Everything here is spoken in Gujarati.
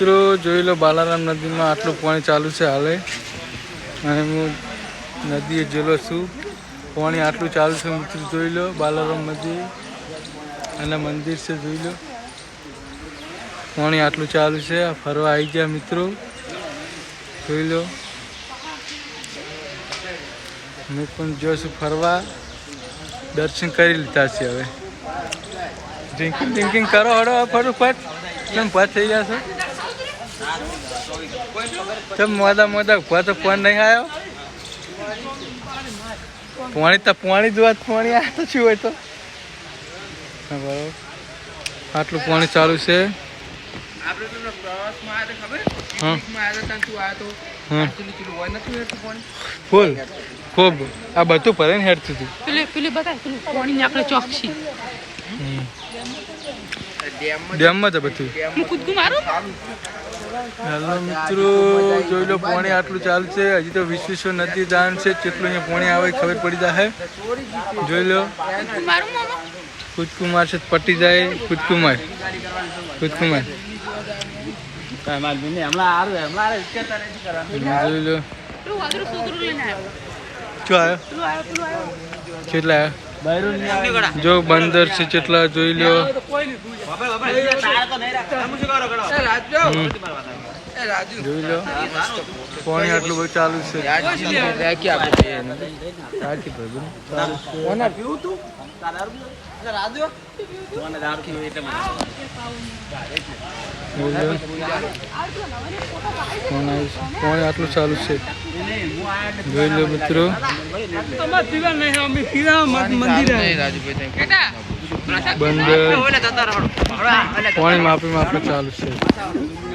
મિત્રો, જોઈ લો, બાલારામ નદીમાં આટલું પાણી ચાલુ છે હાલે. અને હું નદીએ જેલો છું. પાણી આટલું ચાલુ છે મિત્રો, જોઈ લો, બાલારામ નદી. અને મંદિર છે, જોઈ લો. પાણી આટલું ચાલુ છે ફરવા આવી ગયા મિત્રો. જોઈ લો. મેં પણ જોશું ફરવા. દર્શન કરી લીધા છે હવે. ડ્રિંકિંગ ડ્રિંકિંગ કરો હડો ફટોફટ કેમ પાસ થઈ ગયા છો? કેમ મોદા મોદા ઊભા તો ફોન નહીં આવ્યો? પાણી તો પાણી જ પોણી આ તો શું હોય તો? હા, બરાબર. આટલું પાણી ચાલુ છે. ફૂલ. ખૂબ. આ બધું ભરે ને હેડતું હતું પેલી પેલી પેલું પાણી આપણે ચોકસી. ડેમમાં છે બધું. હું કૂદકું મારું? હેલો મિત્રો જોઈ લો પાણી આટલું ચાલુ છે હજી તો વિશ્વ નદી દાન છે. કેટલું અહીંયા પાણી આવે ખબર પડી જાય જોઈ લો. કૂદકું મારું કુદકુમાર છે પટી જાય. કુદકુમાર. કુદકુમાર. જોઈ લો. કેટલા આવ્યો? જો બંદર છે કેટલા જોઈ લો જોઈ લો પાણી આટલું બધું ચાલુ છે. રાખી આટલું ચાલુ છે. જોઈ લો મિત્રો. બંદર. પાણી માપી માપી ચાલુ છે.